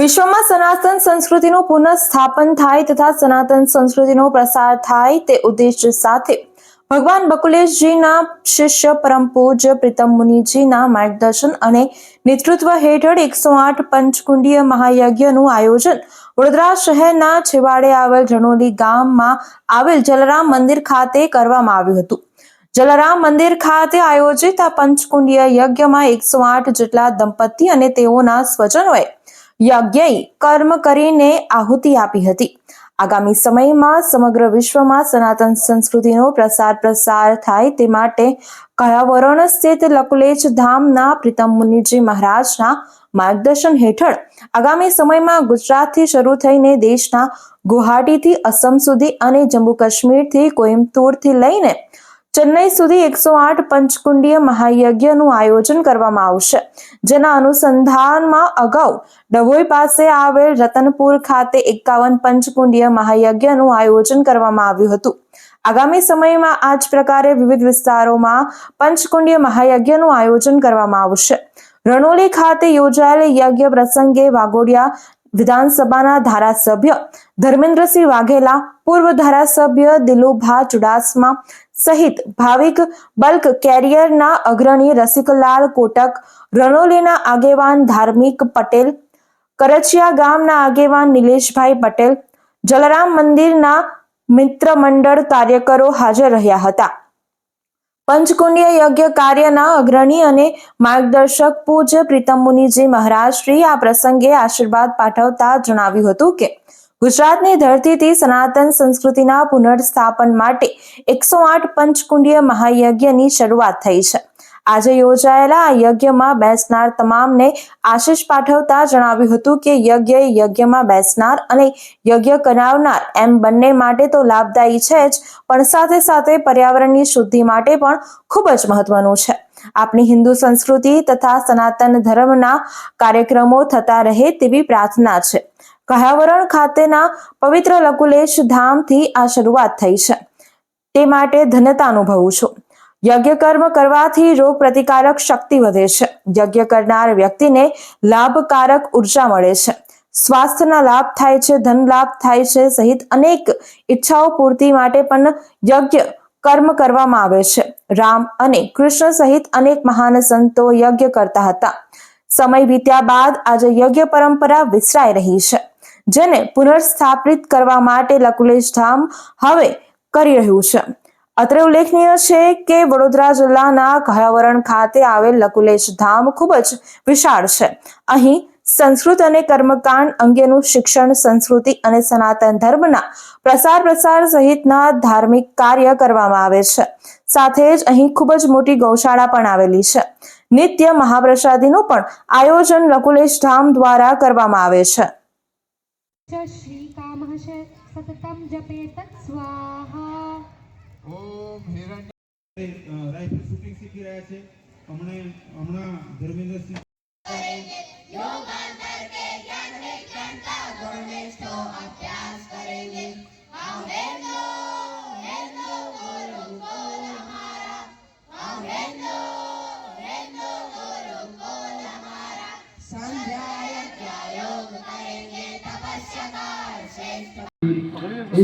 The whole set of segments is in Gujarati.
વિશ્વમાં સનાતન સંસ્કૃતિનું પુનઃસ્થાપન થાય તથા સનાતન સંસ્કૃતિનો પ્રસાર થાય તે ઉદ્દેશ સાથે ભગવાન બકુલેશજીના શિષ્ય પરમ પૂજ્ય પ્રીતમ મુનિજીના માર્ગદર્શન અને નેતૃત્વ હેઠળ એકસો આઠ પંચકુંડીય મહાયજ્ઞનું આયોજન વડોદરા શહેરના છેવાડે આવેલ રણોલી ગામમાં આવેલ જલરામ મંદિર ખાતે કરવામાં આવ્યું હતું. જલારામ મંદિર ખાતે આયોજિત આ પંચકુંડીય યજ્ઞમાં એકસો આઠ જેટલા દંપતી અને તેઓના સ્વજનોએ યજ્ઞ કર્મ કરીને આહુતિ આપી હતી. આગામી સમયમાં સમગ્ર વિશ્વમાં સનાતન સંસ્કૃતિનો પ્રસાર પ્રસાર થાય તે માટે કયાવરણ સ્થિત લકુલેજ ધામના પ્રીતમ મુનિજી મહારાજના માર્ગદર્શન હેઠળ આગામી સમયમાં ગુજરાતથી શરૂ થઈને દેશના ગુવાહાટીથી અસમ સુધી અને જમ્મુ કાશ્મીરથી કોઇમ્બતુરથી લઈને ચેન્નઈ સુધી એકસો આઠ પંચકુંડીય મહાયજ્ઞનું આયોજન કરવામાં આવશે. જેના અનુસંધાનમાં અગાઉ ડભોઈ પાસે આવેલ રતનપુર ખાતે એકાવન પંચકુંડીય મહાયજ્ઞનું આયોજન કરવામાં આવ્યું હતું. આગામી સમયમાં આ જ પ્રકારે વિવિધ વિસ્તારોમાં પંચકુંડીય મહાયજ્ઞનું આયોજન કરવામાં આવશે. રણોલી ખાતે યોજાયેલ યજ્ઞ પ્રસંગે વાઘોડિયા વિધાનસભાના ધારાસભ્ય ધર્મેન્દ્રસિંહ વાઘેલા, પૂર્વ ધારાસભ્ય દિલુભા ચુડાસમા સહિત ભાવિક બલ્ક કેરિયરના અગ્રણી રસિકલાલ કોટક, રણોલીના આગેવાન ધાર્મિક પટેલ, કરચિયા ગામના આગેવાન નિલેશભાઈ પટેલ, જલારામ મંદિરના મિત્ર મંડળ કાર્યકરો હાજર રહ્યા હતા. પંચકુંડીય યજ્ઞ કાર્યના અગ્રણી અને માર્ગદર્શક પૂજ્ય પ્રીતમ મુનિજી મહારાજ શ્રી આ પ્રસંગે આશીર્વાદ પાઠવતા જણાવ્યું હતું કે, ગુજરાતની ધરતીથી સનાતન સંસ્કૃતિના પુનર્સ્થાપન માટે એકસો આઠ પંચકુંડીય મહાયજ્ઞની શરૂઆત થઈ છે. આજે યોજાયેલા આ યજ્ઞમાં બેસનાર તમામને આશીષ પાઠવતા જણાવ્યું હતું કે યજ્ઞ યજ્ઞમાં બેસનાર અને યજ્ઞ કરાવનાર એમ બંને માટે તો લાભદાયી છે જ, પણ સાથે સાથે પર્યાવરણની શુદ્ધિ માટે પણ ખૂબ જ મહત્વનું છે. આપણી હિન્દુ સંસ્કૃતિ તથા સનાતન ધર્મના કાર્યક્રમો થતા રહે તેવી પ્રાર્થના છે. કહાવરણ ખાતેના પવિત્ર લકુલેશ ધામથી આ શરૂઆત થઈ છે. તે માટે ધન્યતા અનુભવું છું. યજ્ઞ કર્મ કરવાથી રોગ પ્રતિકારક શક્તિ વધે છે. યજ્ઞ કરનાર વ્યક્તિને લાભકારક ઊર્જા મળે છે. સ્વાસ્થ્યના લાભ થાય છે, ધન લાભ થાય છે સહિત અનેક ઈચ્છાઓ પૂર્તિ માટે પણ યજ્ઞ કર્મ કરવામાં આવે છે. રામ અને કૃષ્ણ સહિત અનેક મહાન સંતો યજ્ઞ કરતા હતા. સમય વીત્યા બાદ આજે યજ્ઞ પરંપરા વિસરાઈ રહી છે. જેને પુનર્સ્થાપિત કરવા માટે લકુલેશ ધામ હવે કરી રહ્યું છે. અત્રે ઉલ્લેખનીય છે કે વડોદરા જિલ્લાના ઘરાવરણ ખાતે આવેલ લકુલેશ ધામ ખૂબ જ વિશાળ છે. અહીં સંસ્કૃત અને કર્મકાંડ અંગેનું શિક્ષણ, સંસ્કૃતિ અને સનાતન ધર્મના પ્રસાર પ્રસાર સહિતના ધાર્મિક કાર્ય કરવામાં આવે છે. સાથે જ અહીં ખૂબ જ મોટી ગૌશાળા પણ આવેલી છે. નિત્ય મહાપ્રસાદીનું પણ આયોજન લકુલેશ ધામ દ્વારા કરવામાં આવે છે. શ્રી કામ સતતમ જપે સ્વાહા. ઓમ હિરણ્ય રાઇફલ શૂટિંગ શીખી રહ્યા છે. હમણે હમણાં ધર્મેન્દ્રસિંહ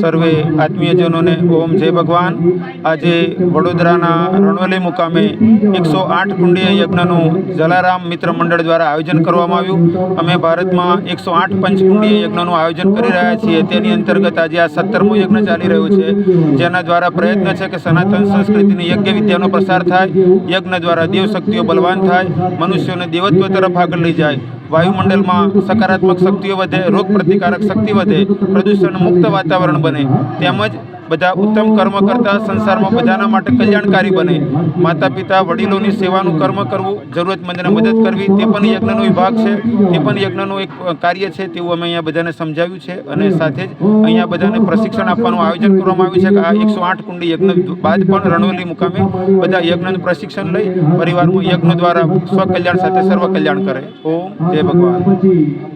સર્વે આત્મીયજનોને ઓમ જય ભગવાન. આજે વડોદરાના રણવલી મુકામે એકસો આઠ કુંડીય યજ્ઞનું જલારામ મિત્ર મંડળ દ્વારા આયોજન કરવામાં આવ્યું. અમે ભારતમાં એકસો આઠ પંચકુંડીય યજ્ઞનું આયોજન કરી રહ્યા છીએ. તેની અંતર્ગત આજે આ સત્તરમું યજ્ઞ ચાલી રહ્યું છે. જેના દ્વારા પ્રયત્ન છે કે સનાતન સંસ્કૃતિની યજ્ઞ વિદ્યાનો પ્રસાર થાય. યજ્ઞ દ્વારા દેવ શક્તિઓ બલવાન થાય. મનુષ્યોને દેવત્વ તરફ આગળ લઈ જાય. વાયુમંડળમાં સકારાત્મક શક્તિઓ વધે. રોગ પ્રતિકારક શક્તિ વધે. પ્રદૂષણ મુક્ત વાતાવરણ બને. તેમજ બધા ઉત્તમ કર્મ કરતા સંસારમાં બધાના માટે કલ્યાણકારી બને. માતા પિતા વડીલોની સેવાનું કર્મ કરવું જરૂરતમંદને મદદ કરવી, તે પણ યજ્ઞનો વિભાગ છે. તે પણ યજ્ઞનું એક કાર્ય છે તેવું અમે અહીંયા બધાને સમજાવ્યું છે. અને સાથે જ અહીંયા બધાને પ્રશિક્ષણ આપવાનું આયોજન કરવામાં આવ્યું છે કે આ એકસો આઠ કુંડી યજ્ઞ બાદ પણ રણોલી મુકામે બધા યજ્ઞનું પ્રશિક્ષણ લઈ પરિવારનું યજ્ઞ દ્વારા સ્વકલ્યાણ સાથે સર્વ કલ્યાણ કરે. ઓમ જય ભગવાન.